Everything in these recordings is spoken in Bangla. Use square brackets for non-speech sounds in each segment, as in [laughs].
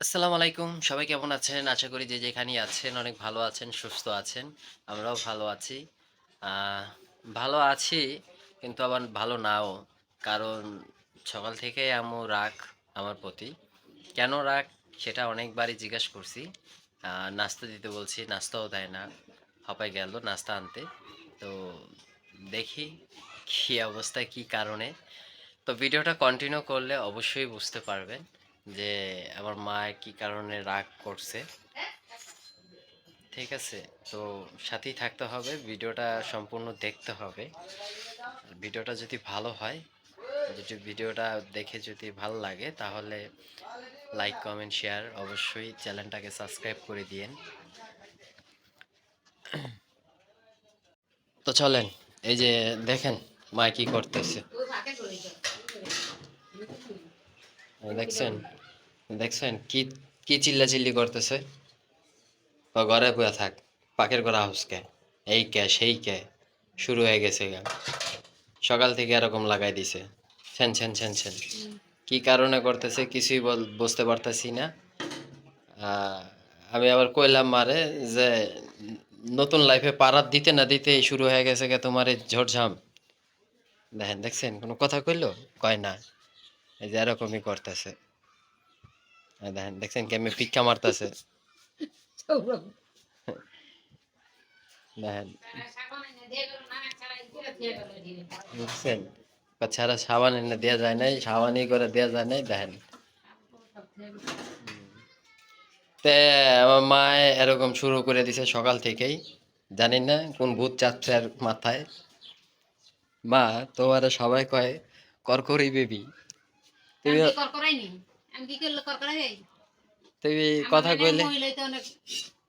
আসসালামু আলাইকুম। সবাই কেমন আছেন? আশা করি যে যেখানেই আছেন অনেক ভালো আছেন, সুস্থ আছেন। আমরাও ভালো আছি। ভালো আছি কিন্তু আবার ভালো নাও। কারণ সকাল থেকে আম্মু রাগ আমার প্রতি। কেন রাগ সেটা অনেকবারই জিজ্ঞেস করছি। নাস্তা দিতে বলছি, নাস্তাও দেয় না। হপায় গেল নাস্তা আনতে। তো দেখি কি অবস্থায়, কি কারণে। তো ভিডিওটা কন্টিনিউ করলে অবশ্যই বুঝতে পারবেন যে আমার মা কি কারণে রাগ করছে। ঠিক আছে? তো সাথেই থাকতে হবে। ভিডিওটা সম্পূর্ণ দেখতে হবে। ভিডিওটা যদি ভালো হয়, যদি ভিডিওটা দেখে যদি ভালো লাগে তাহলে লাইক, কমেন্ট, শেয়ার অবশ্যই চ্যানেলটাকে সাবস্ক্রাইব করে দিয়েন। তো চলেন এই যে দেখেন মা কি করতেছে। দেখছেন? দেখছেন কি কি চিল্লাচিল্লি করতেছে? ও ঘরে পুয়া থাক। পাকের আউস কে? এই কে, সেই কে? শুরু হয়ে গেছে গা। সকাল থেকে এরকম লাগাই দিছে। ছ্যান ছ্যান ছ্যান ছ্যান। কি কারণে করতেছে কিছুই বল, বুঝতে পারতাছি না। আমি আবার কইলাম মারে যে, নতুন লাইফে পারাত দিতে না দিতেই শুরু হয়ে গেছে গে তোমার এই ঝড়ঝাম। দেখেন, দেখছেন কোনো কথা কইলো? কয় না। এই যে এরকমই করতেছে। দেখেন দেখছেন কেমনে ভিক্ষা মারতাছে। দেখেন? ছাড়া সাবান এনে দেয়া যায় নাই, সাবানই করে দেয়া যায় নাই দেখেন। তে আমার মা এরকম শুরু করে দিছে সকাল থেকেই। জানি না কোন ভূত চাপছে আর মাথায়। মা তোমারে সবাই কয় করকরি বেবি। তুমি তুমি কথা কইলে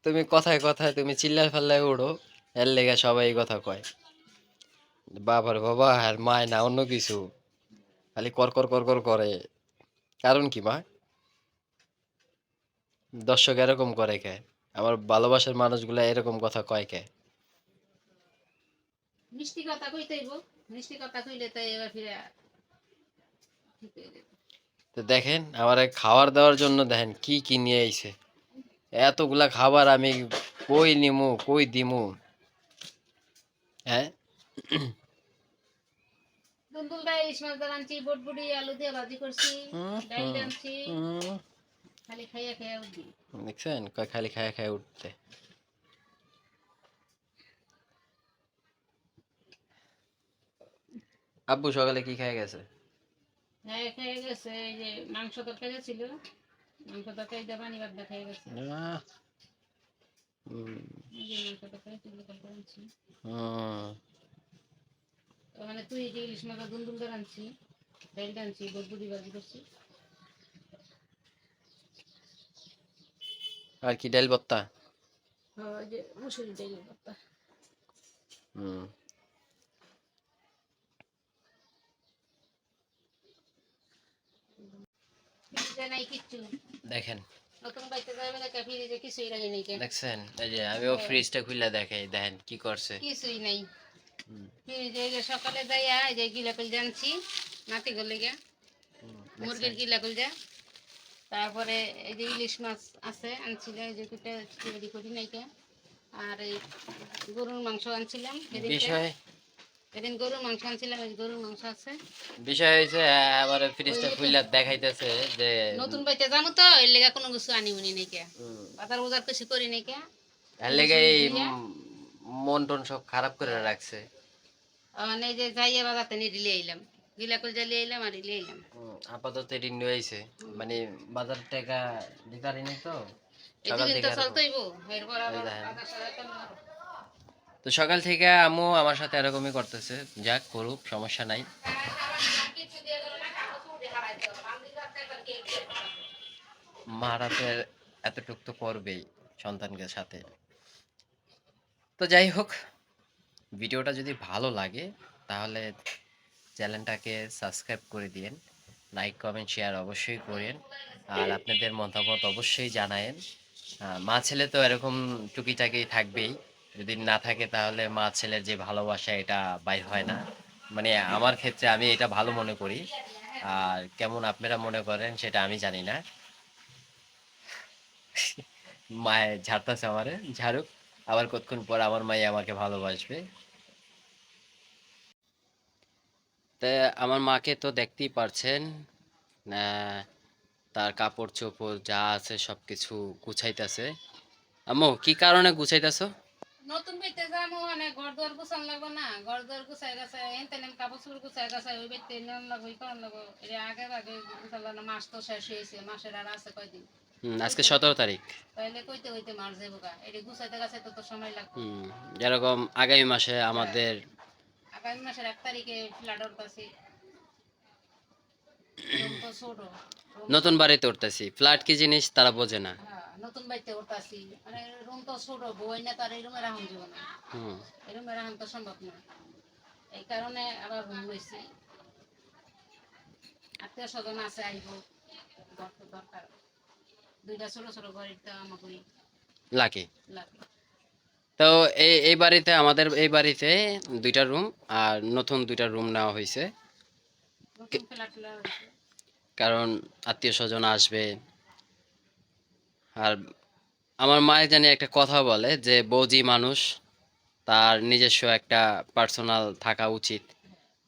তুমি কথায় কথায় তুমি চিল্লায় ফাল্লায় উড়ো এর লেগে সবাই কথা কয়। বাবার বাবা আর মায় না অন্য কিছু। খালি কর কর কর কর করে। কারণ কি মা? দর্শক এরকম করে কে? আমার ভালোবাসার মানুষগুলা এরকম কথা কয় কে? মিষ্টি কথা কইতে হইব। মিষ্টি কথা কইলে তো এবার ফিরে ঠিক হয়ে। তো দেখেন আমার খাবার দেওয়ার জন্য দেখেন কি কি নিয়ে আইছে। এতগুলা খাবার আমি কই নিমু কই দিমু? হ্যাঁ? হুম, আনছি, খালি খাইয়া খাইয়া। দেখছেন? উঠতে। আব্বু সকালে কি খেয়ে গেছে? হ্যাঁ খেয়ে গেছে এই যে মাংস তরকারি ছিল মাংস তরকারি দিয়ে পানি ভাত দিয়ে খেয়ে গেছে। আহ, হুম, এই যে মাংস তরকারি ছিল তরকারি মানে তুই যে ইলিশ মাছ আনছি আনছি করছি। আর কি ডাল ভর্তা? হ্যাঁ, যে মুসুরি ডাল ভর্তা। হুম। দেখেন। দেখছেন? এই যে আমিও ফ্রিজটা খুলে দেখাই দেখেন কি করছে। কিছুই নাই। সকালে যাইয়া এই যে গিলা কল জানছি নাতি গলে গিয়া মুরগির দেখছেন? গিলা কল যা। তারপরে এই যে ইলিশ মাছ আছে আনছিলাম এই যে কুটা রেডি করি নাই কে আর এই গরুর মাংস আনছিলাম বিষয় সেদিন গরুর মাংস আনছিলাম এই গরুর মাংস আছে। বিষয় হয়েছে আমার ফ্রিজটা খুলে দেখাইতেছে যে নতুন বাইতে যাব তো এর লেগা কোনো কিছু আনি উনি নাই কে বাজার বাজার কিছু করি নাই কে এর লেগে মন টন সব খারাপ করে রাখছে। মানে এই যে যাইয়া বাজারতে নিয়ে দিলে আইলাম। গিলা করে জ্বালিয়ে আইলাম আর দিলে আইলাম। আপাতত ঋণ মানে বাজার টাকা তো? সকাল থেকে তো চলতেইব এরপর আবার বাজার তো সকাল থেকে আম্মু আমার সাথে এরকমই করতেছে। যাক করুক, সমস্যা নাই। করে। মারাতে এতটুক তো করবেই সন্তানকে সাথে। তো যাই হোক, ভিডিওটা যদি ভালো লাগে, তাহলে চ্যানেলটাকে সাবস্ক্রাইব করে দিন লাইক, কমেন্ট, শেয়ার অবশ্যই করেন, আর আপনাদের মতামত অবশ্যই জানায়েন। মা ছেলে তো এরকম টুকিটাকি থাকবেই। যদি না থাকে তাহলে মা ছেলের যে ভালোবাসা এটা বাইর হয় না। মানে আমার ক্ষেত্রে আমি এটা ভালো মনে করি। আর কেমন আপনারা মনে করেন সেটা আমি জানি না। মায়ে ঝাড়তাছে আমারে, ঝাড়ুক। আবার কতক্ষণ পর আমার মাই আমাকে ভালোবাসবে। তা আমার মাকে তো দেখতেই পারছেন তার কাপড় চোপড় যা আছে সবকিছু গুছাইতেছে। আম্মু, কি কারণে গুছাইতেছো? নতুন বেতে যাব মানে ঘর দুয়ার গুছান লাগবো না। ঘর দুয়ার গুছাই গেছে এনতে নেম কাপড় চোপড় গুছাই গেছে ওই বেতে নিয়ম লাগবো ই করান লাগবো। এটা আগে আগে গুছাল না মাস তো শেষ হয়েছে মাসের আর আছে কয়দিন। আজকে সতেরো তারিখ তাইলে কইতে কইতে মার যাব গা। এটা গুছাইতে গেছে তো তো সময় লাগবে। যেরকম আগামী মাসে আমাদের আগামী মাসের এক তারিখে ফ্ল্যাট উঠতেছি। নতুন বাড়িতে উঠতেছি। ফ্ল্যাট কি জিনিস তারা বোঝে না। হ্যাঁ, নতুন বাড়িতে উঠতেছি মানে রুম তো ছোট বই না তার এই রুমে রাখুন যাব না। হুম। এই রুমে রাখুন তো সম্ভব না। এই কারণে আবার রুম লইছি আত্মীয় স্বজন আছে আইব। তো দরকার। দুইটা ছোট ছোট বাড়িতে আমাকে লাকি লাগে। তো এই এই বাড়িতে আমাদের এই বাড়িতে দুইটা রুম আর নতুন দুইটা রুম নেওয়া হয়েছে কারণ আত্মীয় স্বজন আসবে আর আমার মায়ের জানি একটা কথা বলে যে বৌজি মানুষ, তার নিজস্ব একটা পার্সোনাল থাকা উচিত।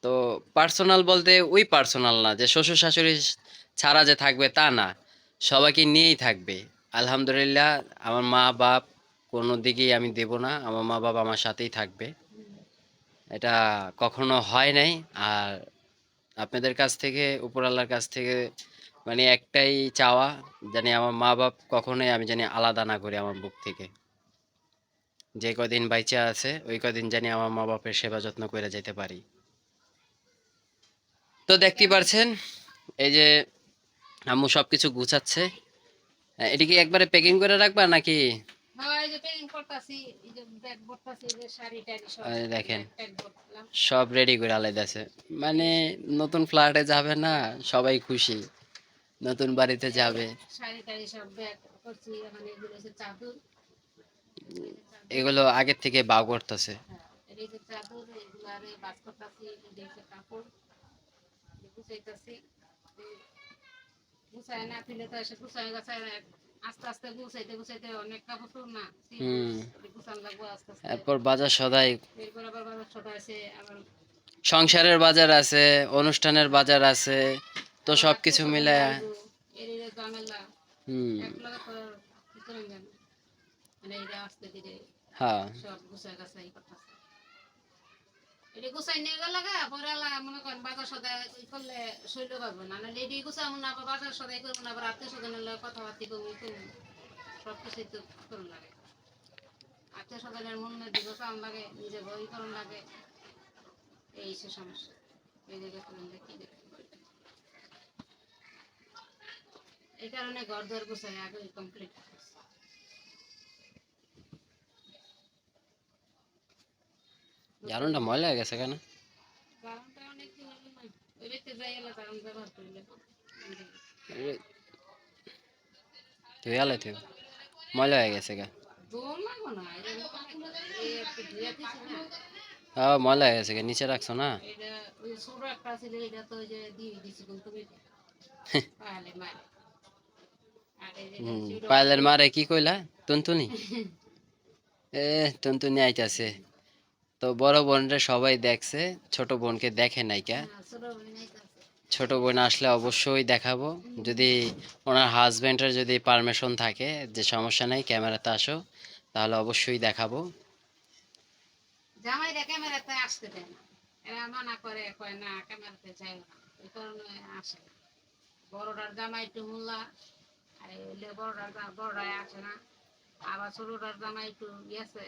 তো পার্সোনাল বলতে ওই পার্সোনাল না, যে শ্বশুর শাশুড়ি ছাড়া যে থাকবে তা না, সবাইকে নিয়েই থাকবে। আলহামদুলিল্লাহ, আমার মা বাপ কোনো দিকেই আমি দেব না, আমার মা বাপ আমার সাথেই থাকবে। এটা কখনো হয় নাই, আর আপনাদের কাছ থেকে, উপরওয়ালার কাছ থেকে মানে একটাই চাওয়া জানি আমার মা বাপ কখনোই আমি জানি আলাদা না করি আমার বুক থেকে। যে কদিন বাইচা আছে ওই কদিন জানি আমার মা বাপের সেবা যত্ন করে যেতে পারি। তো দেখতে পারছেন এই যে আম্মু সবকিছু গুছাচ্ছে। আহ, এটা কি একবারে প্যাকিং করে রাখবা নাকি? হ্যাঁ সব দেখেন। সব রেডি করে আলাইতেছে। মানে নতুন ফ্ল্যাটে যাবে না সবাই খুশি। নতুন বাড়িতে যাবে। এগুলো আগের থেকে বাউ করতেছে। এরপর বাজার সদাই। সংসারের বাজার আছে অনুষ্ঠানের বাজার আছে তো সব কিছু মিলে হুম। হ্যাঁ। আত্মীয় স্বজনের মন দিব লাগে বই লাগে এই সমস্যা এই জায়গায় কি দেখতে এই কারণে ঘর দর গুছাই আগে কমপ্লিট জানুনটা ময়লা হয়ে গেছে কেন? কারণটা অনেক দিন হলো না। ওই ব্যক্তি যাই এলো কারণ ব্যবহার করলে তুই আলে তুই ময়লা হয়ে গেছে গা। দোল লাগবো না এটা এই একটু ধুয়ে দিছি না। হ্যাঁ ময়লা হয়ে গেছে গা নিচে রাখছো না? এটা ছোট একটা ছিল এটা তো যে দিয়ে দিছি তুমি। মারে আর এই যে হুম ছিল- পায়েলের মারে কি কইলা? টুনটুনি? [laughs] এ টুনটুনি আইতাছে। তো বড় বোনরা সবাই দেখছে ছোট বোনকে দেখে নাই কা হ্যাঁ, ছোট বোন আসলে অবশ্যই দেখাবো। যদি ওনার হাজবেন্ডের যদি পারমিশন থাকে যে সমস্যা নেই ক্যামেরাতে আসো তাহলে অবশ্যই দেখাবো। জামাইরা ক্যামেরাতে আসতে দেয় না। এরা মানা করে কয় না ক্যামেরাতে যাই না। এই কারণে আসে বড়টার জামাই একটু আসে না। আবার জামাই একটু গেছে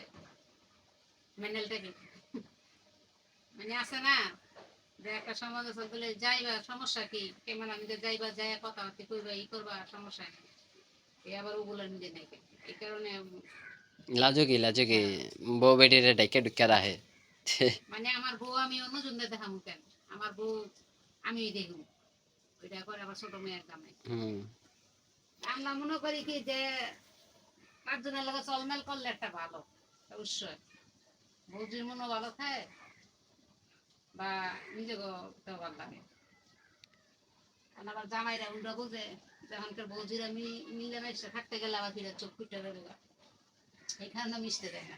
মেন্ডেল থেকে মানে আছে না। যে একটা সমাজ আছে বলে যাইবা সমস্যা কি? ক্যামেরা নিজে যাইবা যাইয়া কথাবার্তি কইবা ই করবা সমস্যা কি? এই আবার ওগুলো নিজে নাকি এই কারণে লাজুকি লাজুকি। বউ বেটিরে ডাইকে রাহে মানে আমার বউ আমি অন্য জনদের দেখামু কেন? আমার বউ আমি দেখব ওইটা করে আবার ছোট মেয়ের জামাই হুম। আমরা মনে করি কি যে পাঁচজনের লগে চলমেল করলে একটা ভালো, অবশ্যই। বৌদির মনও ভালো থাকে বা নিজেকেও ভালো লাগে। আবার জামাইরা উল্টা বুঝে যখনকার বৌজিরা মি- মিলে মিশে, থাকতে গেলে আবার ফিরে চোখ পিটে বেরোবে এখানে তো মিশতে দেয় না।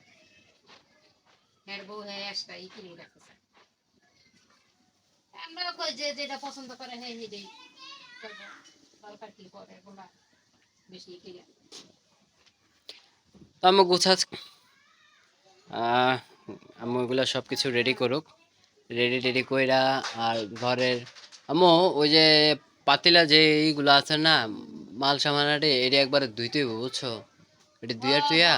এর বউ হ্যাঁ একটা ই কিনে রাখতে চায় আমরাও কই যে যেটা পছন্দ করে হ্যাঁ হেঁটেই দরকার কি করে বলা বেশি কিনে তো আমি গুছাজ আমি ওইগুলো সব কিছু রেডি করুক। রেডি টেডি কইরা আর ঘরের আমু ওই যে পাতিলা যে এইগুলো আছে না মাল সামানাটি এটি একবারে ধুইতে হইব বুঝছ? এটি দুইয়া টুইয়া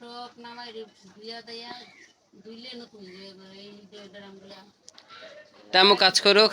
সব নামাই ধুইয়া ধুইলে নতুন যে এই যে টেরানগুলা তা আমু কাজ করুক